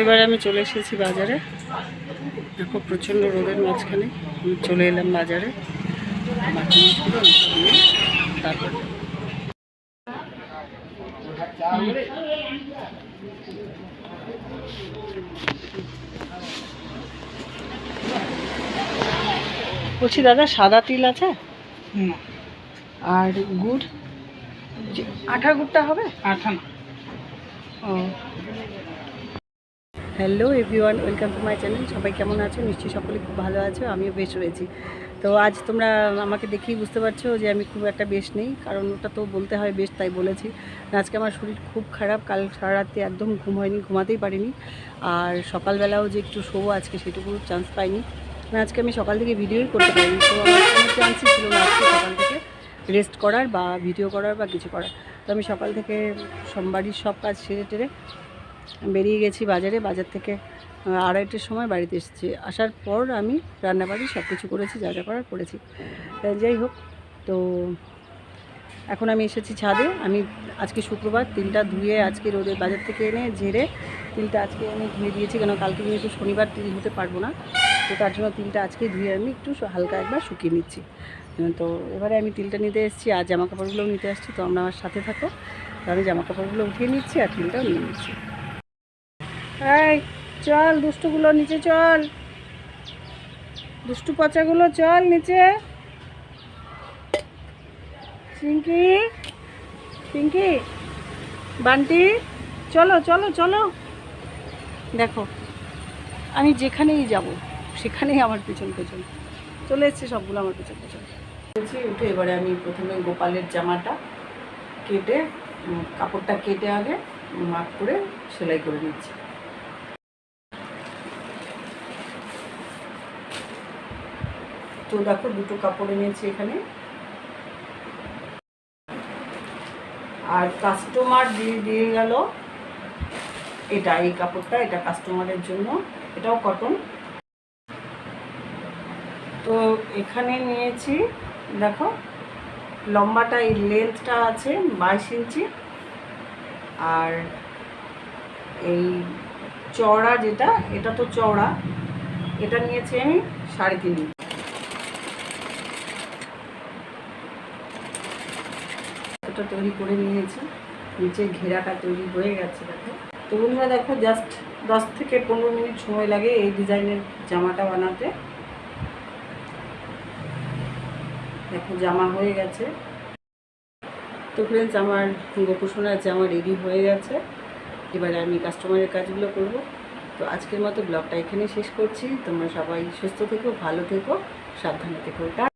এবারে আমি চলে এসেছি বাজারে। দেখো প্রচণ্ড রোদের মাঝখানে আমি চলে এলাম বাজারে। তারপর। বলছি দাদা সাদা তিল আছে? আর গুড়? আঠা গুড়টা হবে? আঠা না ও। Hello everyone, welcome to my channel. সবাই কেমন আছো? নিশ্চয়ই সকলে খুব ভালো আছো, আমিও বেশ রয়েছি। তো আজ তোমরা আমাকে দেখেই বুঝতে পারছ যে আমি খুব একটা বেশ নেই, কারণ ওটা তো বলতে হয় বেশ, তাই বলেছি। আজকে আমার শরীর খুব খারাপ, কাল সারা রাত্রি একদম ঘুম হয়নি, ঘুমাতেই পারিনি। আর সকালবেলাও যে একটু শোবো, আজকে সেটুকু চান্স পাইনি। মানে আজকে আমি সকাল থেকে ভিডিওই করতে পারিনি। তো আমার কোনো চান্সই ছিল না আজকে সকাল থেকে রেস্ট করার বা ভিডিও করার বা কিছু করার। তো আমি সকাল থেকে সোমবারই সব কাজ সেরে টেরে বেরিয়ে গেছি বাজারে, বাজার থেকে আড়াইটের সময় বাড়িতে এসেছি। আসার পর আমি রান্নাবাড়ি সব কিছু করেছি, যা যা করার করেছি। যাই হোক, তো এখন আমি এসেছি ছাদে। আমি আজকে শুক্রবার তিলটা ধুয়ে আজকে রোদে বাজার থেকে এনে ঝেড়ে তিলটা আজকে আমি ধুয়ে দিয়েছি, কেন কালকে যেহেতু শনিবার তিল ধুতে পারব না। তো তার জন্য তিলটা আজকে ধুয়ে আমি একটু হালকা একবার শুকিয়ে নিচ্ছি। তো এবারে আমি তিলটা নিতে এসেছি আর জামা কাপড়গুলোও নিতে আসছি, তো আমরা আমার সাথে থাকো। তো আমি জামা কাপড়গুলো উঠিয়ে নিচ্ছি আর তিলটাও নিয়ে নিচ্ছি। এই, চল, দুষ্টুগুলো, নিচে চল। দুষ্টু পচাগুলো, চল নিচে। পিঙ্কি পিঙ্কি বান্টি, চলো চলো চলো। দেখো, আমি যেখানেই যাব, সেখানেই আমার পিছন পেছন। চলে এসছে সবগুলো আমার পিছন পেছন। বলছি, উঠে এবারে আমি প্রথমে গোপালের জামাটা কেটে কাপড়টা কেটে আগে মাপ করে সেলাই করে নিচ্ছি। তো দেখো দুটো কাপড় এনেছি এখানে। আর কাস্টমার দিয়ে দিয়ে গেল এটা, এই কাপড়টা, এটা কাস্টমারের জন্য। এটাও কটন তো এখানে নিয়েছি, দেখো, লম্বাটা, এই লেন্থটা আছে বাইশ ইঞ্চি। আর এই চওড়া যেটা, এটা তো চওড়া, এটা নিয়েছি আমি সাড়ে তিন ইঞ্চি। এটা তৈরি করে নিয়েছি। নিচে ঘেরাটা তৈরি হয়ে গেছে, দেখো। তো বন্ধুরা দেখো জাস্ট দশ থেকে পনেরো মিনিট সময় লাগে এই ডিজাইনের জামাটা বানাতে। দেখো, জামা হয়ে গেছে। তো ফ্রেন্ডস আমার গোপুসোনার জামা রেডি হয়ে গেছে। এবারে আমি কাস্টমারের কাজগুলো করব। তো আজকের মতো ব্লগটা এখানে শেষ করছি। তোমরা সবাই সুস্থ থেকো, ভালো থেকো, সাবধানে থেকো।